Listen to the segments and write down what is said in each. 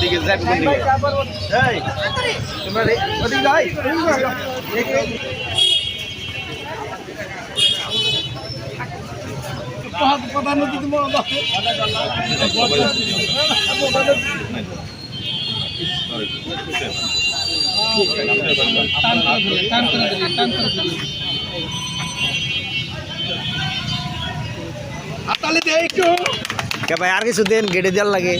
দিকে যাক কোন দিকে এই তোমরা রে ওদিকে যাই প্রধান তুমি তাহলে দে একটু কে ভাই আর কিছু দেন গেটে দেওয়ার লাগে।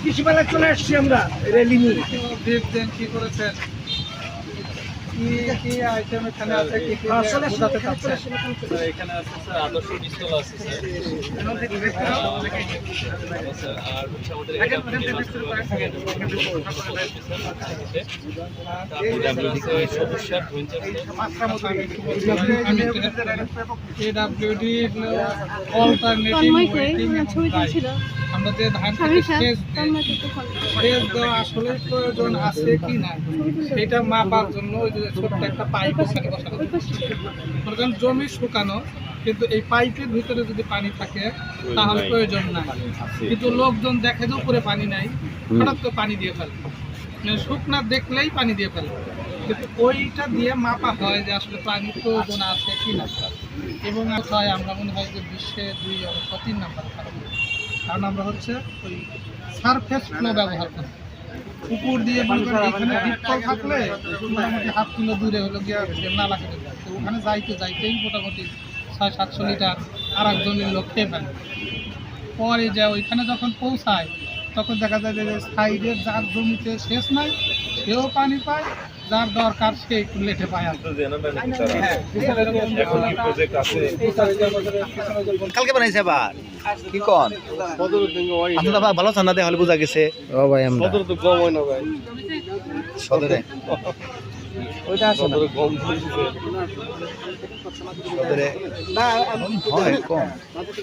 কৃষি মেলায় চলে আসছি আমরা রেলি নিয়ে। দেখছেন কি করেছেন? কি কি আইটেম এখানে আছে কি কি আসলে বোঝাতে চাচ্ছেন এখানে আছে স্যার আদর্শ পিস্তল আছে স্যার স্যার আর হচ্ছে আমাদের আমরা যে ধান আসলে প্রয়োজন আছে কি না সেটা মাপার জন্য ওই যে ওই জমি শুকানো, কিন্তু এই পাইপের ভিতরে যদি পানি থাকে, তাহলে প্রয়োজন নাই। কিন্তু লোকজন দেখে যে উপরে পানি নাই, হঠাৎ করে পানি দিয়ে ফেলে। মানে শুকনা দেখলেই পানি দিয়ে ফেলে। কিন্তু ওইটা দিয়ে মাপা হয় যে আসলে পানি প্রয়োজন আছে কি না এবং হয় আমরা মনে হয় যে বিশ্বে দুই অথবা তিন নাম্বার কারণ আমরা হচ্ছে ওই সারফেস ব্যবহার করি পুকুর দিয়ে মনে করেন এখানে ডিপকল থাকলে মোটামুটি হাফ কিলো দূরে হলো গিয়া নালা কেটে তো ওখানে যাইতে যাইতেই মোটামুটি ছয়, সাতশো লিটার আর একজনের লোক খেয়ে ফেলে। পরে যে ওইখানে যখন পৌঁছায় তখন দেখা যায় যে সাইডে যার জমিতে শেষ নাই সেও পানি পায় যার দরকার সে একটু লেটে পায়। হ্যাঁ, কালকে বানাইছে আবার? কি কন? আপনারা ভাই ভালো ঠান্ডা হলে বোঝা গেছে। ও ভাই আমরা। সদরে। ওইটা আছে না সদরে হয় কম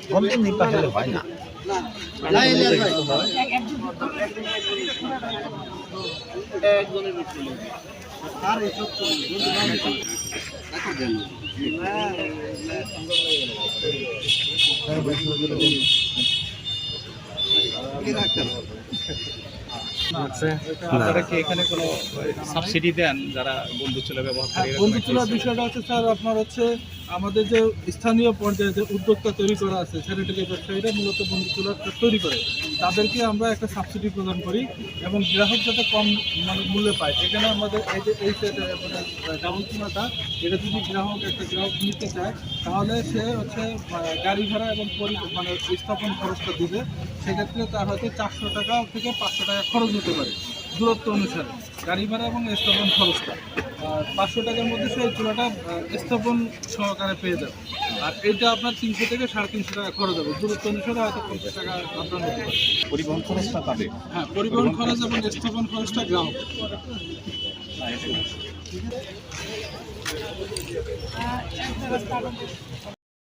কম দিন নিপা হলে হয় না আপনারা কি এখানে কোনো সাবসিডি দেন যারা বন্ধু চলে ব্যবহার করে এরকম চুলার বিষয়টা হচ্ছে স্যার আপনার হচ্ছে আমাদের যে স্থানীয় পর্যায়ে যে উদ্যোক্তা তৈরি করা আছে স্যানিটারি ব্যবসায়ীরা মূলত বন্ধু চুলাটা তৈরি করে। তাদেরকে আমরা একটা সাবসিডি প্রদান করি এবং গ্রাহক যাতে কম মানে মূল্যে পায়। এখানে আমাদের এই যে, এই ডাবল চুলাটা এটা যদি গ্রাহক, একটা গ্রাহক নিতে চায়, তাহলে সে হচ্ছে গাড়ি ভাড়া এবং মানে স্থাপন খরচটা দিবে। সেক্ষেত্রে তার হয়তো চারশো টাকা থেকে পাঁচশো টাকা খরচ হতে পারে দূরত্ব অনুসারে, গাড়ি ভাড়া এবং স্থাপন খরচটা। পাঁচশো টাকার মধ্যে সে চুলাটা স্থাপন সহকারে পেয়ে যাবে। আর এটা আপনার তিনশো থেকে সাড়ে তিনশো টাকা খরচ হবে। দূরত্ব অনুসারে হয়তো পঞ্চাশ টাকা আপনার হতে পারে পরিবহন খরচটা পাবে হ্যাঁ পরিবহন খরচ এবং স্থাপন খরচটা গ্রাহক।